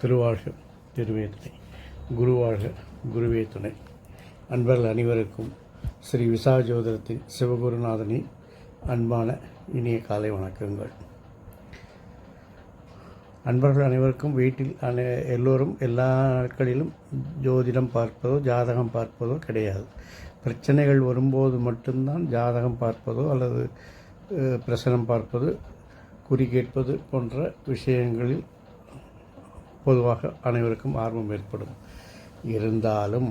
திருவாழ்க திருவே துணை குருவாழ்க குருவே துணை. அன்பர்கள் அனைவருக்கும் ஸ்ரீ விசாஜோதரத்தின் சிவகுருநாதனின் அன்பான இனிய காலை வணக்கங்கள். அன்பர்கள் அனைவருக்கும் வீட்டில் அனை எல்லோரும் எல்லா நாட்களிலும் ஜோதிடம் பார்ப்பதோ ஜாதகம் பார்ப்பதோ கிடையாது. பிரச்சனைகள் வரும்போது மட்டும்தான் ஜாதகம் பார்ப்பதோ அல்லது பிரசனம் பார்ப்பது குறி கேட்பது போன்ற விஷயங்களில் பொதுவாக அனைவருக்கும் ஆர்வம் ஏற்படும். இருந்தாலும்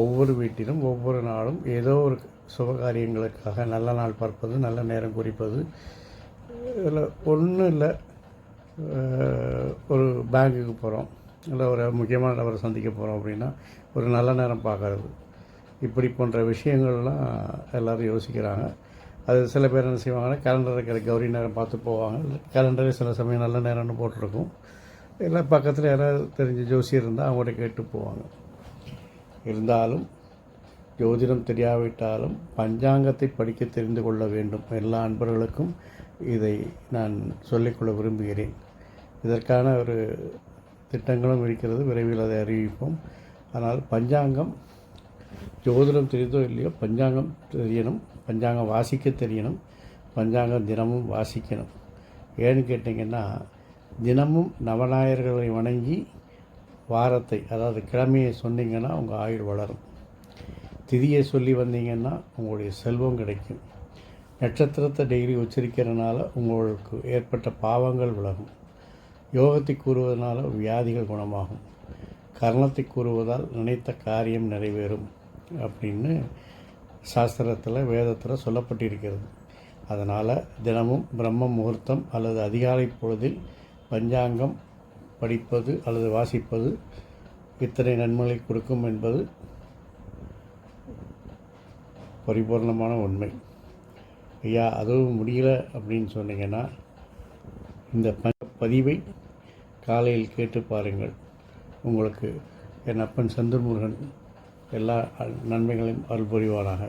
ஒவ்வொரு வீட்டிலும் ஒவ்வொரு நாளும் ஏதோ ஒரு சுபகாரியங்களுக்காக நல்ல நாள் பார்ப்பது நல்ல நேரம் குறிப்பது இல்லை ஒன்றும் இல்லை ஒரு பேங்க்குக்கு போகிறோம் இல்லை ஒரு முக்கியமான நபரை சந்திக்க போகிறோம் அப்படின்னா ஒரு நல்ல நேரம் பார்க்கறது. இப்படி போன்ற விஷயங்கள்லாம் எல்லோரும் யோசிக்கிறாங்க. அது சில பேர் என்ன செய்வாங்கன்னா கேலண்டர் இருக்கிற கௌரி நேரம் பார்த்து போவாங்க. கேலண்டரே சில சமயம் நல்ல நேரம்னு போட்டிருக்கும். இல்லை பக்கத்தில் யாராவது தெரிஞ்ச ஜோசியர் இருந்தால் அவங்கள்ட்ட கேட்டு போவாங்க. இருந்தாலும் ஜோதிடம் தெரியாவிட்டாலும் பஞ்சாங்கத்தை படிக்க தெரிந்து கொள்ள வேண்டும். எல்லா அன்பர்களுக்கும் இதை நான் சொல்லிக்கொள்ள விரும்புகிறேன். இதற்கான ஒரு திட்டங்களும் இருக்கிறது விரைவில் அதை அறிவிப்போம். ஆனால் பஞ்சாங்கம் ஜோதிடம் தெரிந்தோ இல்லையோ பஞ்சாங்கம் தெரியணும் பஞ்சாங்கம் வாசிக்க தெரியணும் பஞ்சாங்கம் தினமும் வாசிக்கணும். ஏன்னு கேட்டிங்கன்னா தினமும் நவநாயர்களை வணங்கி வாரத்தை அதாவது கிழமையை சொன்னீங்கன்னா உங்கள் ஆயுள் வளரும். திதியை சொல்லி வந்தீங்கன்னா உங்களுடைய செல்வம் கிடைக்கும். நட்சத்திரத்தை டெய்லி உச்சரிக்கிறதுனால உங்களுக்கு ஏற்பட்ட பாவங்கள் விலகும். யோகத்தை கூறுவதனால வியாதிகள் குணமாகும். கர்ணத்தை கூறுவதால் நினைத்த காரியம் நிறைவேறும் அப்படின்னு சாஸ்திரத்தில் வேதத்தில் சொல்லப்பட்டிருக்கிறது. அதனால் தினமும் பிரம்ம முகூர்த்தம் அல்லது அதிகாலை பொழுதில் பஞ்சாங்கம் படிப்பது அல்லது வாசிப்பது இத்தனை நன்மைகளை கொடுக்கும் என்பது பரிபூர்ணமான உண்மை. ஐயா அதுவும் முடியல அப்படின்னு சொன்னீங்கன்னா இந்த ப- பதிவை காலையில் கேட்டு பாருங்கள். உங்களுக்கு என் அப்பன் சந்திரமுருகன் எல்லா நன்மைகளையும் அருள்புரிவாராக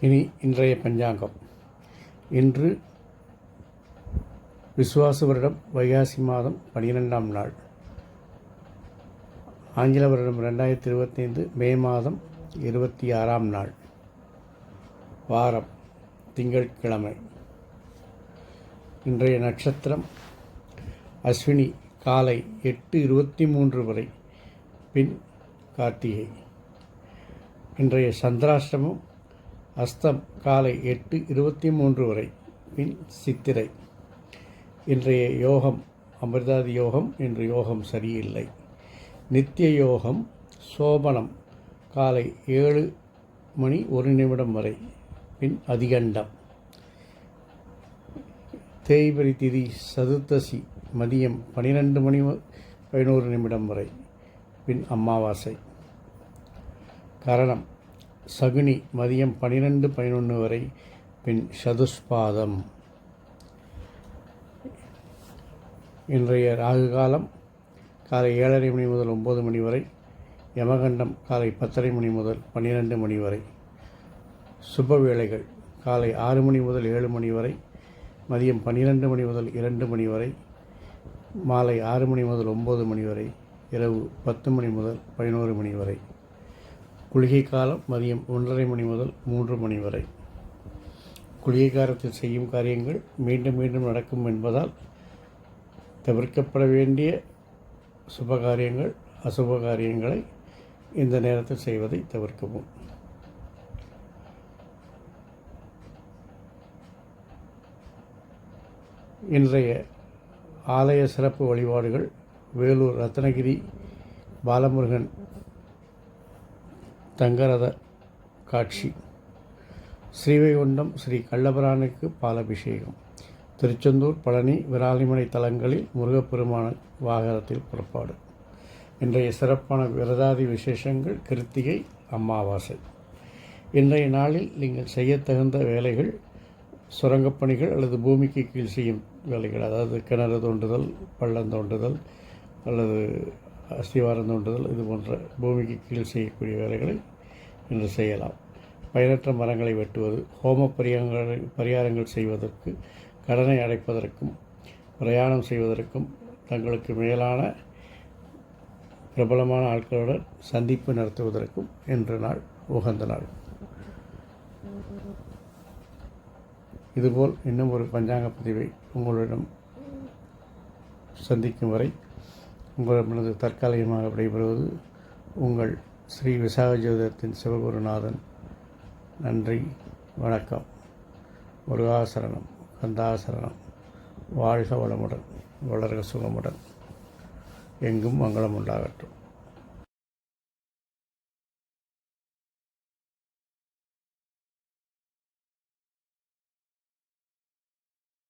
இனி இன்றைய பஞ்சாங்கம். இன்று விசுவாச வருடம் வைகாசி மாதம் பனிரெண்டாம் நாள். ஆங்கில வருடம் ரெண்டாயிரத்தி இருபத்தைந்து மே மாதம் இருபத்தி ஆறாம் நாள். வாரம் திங்கட்கிழமை. இன்றைய நட்சத்திரம் அஸ்வினி காலை எட்டு இருபத்தி மூன்று வரை பின் கார்த்திகை. இன்றைய சந்திராஷ்டமம் அஸ்தம் காலை எட்டு இருபத்தி மூன்று வரை பின் சித்திரை. இன்றைய யோகம் அமிர்தாதி யோகம் இன்று யோகம் சரியில்லை. நித்திய யோகம் சோபனம் காலை ஏழு மணி ஒரு நிமிடம் வரை பின் அதிகண்டம். தேய்பிரி திதி சதுர்த்தசி மதியம் பனிரெண்டு மணி மு- பதினோரு நிமிடம் வரை. பின் அமாவாசை. கரணம். சகுனி மதியம் பனிரெண்டு பதினொன்று வரை. பின் சதுஷ்பாதம். இன்றைய ராகு காலம் காலை ஏழரை மணி முதல் ஒம்பது மணி வரை. யமகண்டம் காலை பத்தரை மணி முதல் பன்னிரெண்டு மணி வரை. சுப வேளைகள் காலை ஆறு மணி முதல் ஏழு மணி வரை. மதியம் பன்னிரெண்டு மணி முதல் இரண்டு மணி வரை மாலை ஆறு மணி முதல் ஒம்பது மணி வரை இரவு பத்து மணி முதல் பதினோரு மணி வரை. குளிகை காலம் மதியம் ஒன்றரை மணி முதல் மூன்று மணி வரை. குளிகை காலத்தில் செய்யும் காரியங்கள் மீண்டும் மீண்டும் நடக்கும் என்பதால் தவிர்க்கப்பட வேண்டிய சுப காரியங்கள் அசுப காரியங்களை இந்த நேரத்தில் செய்வதை தவிர்க்கவும். இன்றைய ஆலய சிறப்பு வழிபாடுகள் வேலூர் ரத்னகிரி பாலமுருகன் தங்கரத காட்சி ஸ்ரீவைகுண்டம் ஸ்ரீ கள்ளபிரானுக்கு பாலபிஷேகம் திருச்செந்தூர் பழனி விராலிமலை தலங்களில் முருகப்பெருமான வாகனத்தில் புறப்பாடு. இன்றைய சிறப்பான விரதாதி விசேஷங்கள் கிருத்திகை அமாவாசை. இன்றைய நாளில் நீங்கள் செய்யத்தகுந்த வேலைகள் சுரங்கப் பணிகள் அல்லது பூமிக்கு கீழ் செய்யும் வேலைகள் அதாவது கிணறு தோண்டுதல் பள்ளம் தோண்டுதல் அல்லது அஸ்திவாரம் தோண்டுதல் இது போன்ற பூமிக்கு கீழ் செய்யக்கூடிய வேலைகளை இன்று செய்யலாம். பயனற்ற மரங்களை வெட்டுவது ஹோம பரிகாரங்களை பரிகாரங்கள் செய்வதற்கு கடனை அடைப்பதற்கும் பிரயாணம் செய்வதற்கும் தங்களுக்கு மேலான பிரபலமான ஆட்களுடன் சந்திப்பு நடத்துவதற்கும் இன்று நாள் உகந்த நாள். இதுபோல் இன்னும் ஒரு பஞ்சாங்க பதிவை உங்களிடம் சந்திக்கும் வரை உங்களிடமிருந்து தற்காலிகமாக விடைபெறுவது உங்கள் ஸ்ரீ விசாகஜோதத்தின் சிவகுருநாதன். நன்றி வணக்கம். முருகாசரணம் கந்தாசரணம் வாழ்க வளமுடன் வளர்க சுகமுடன். எங்கும் மங்களம் உண்டாகட்டும்.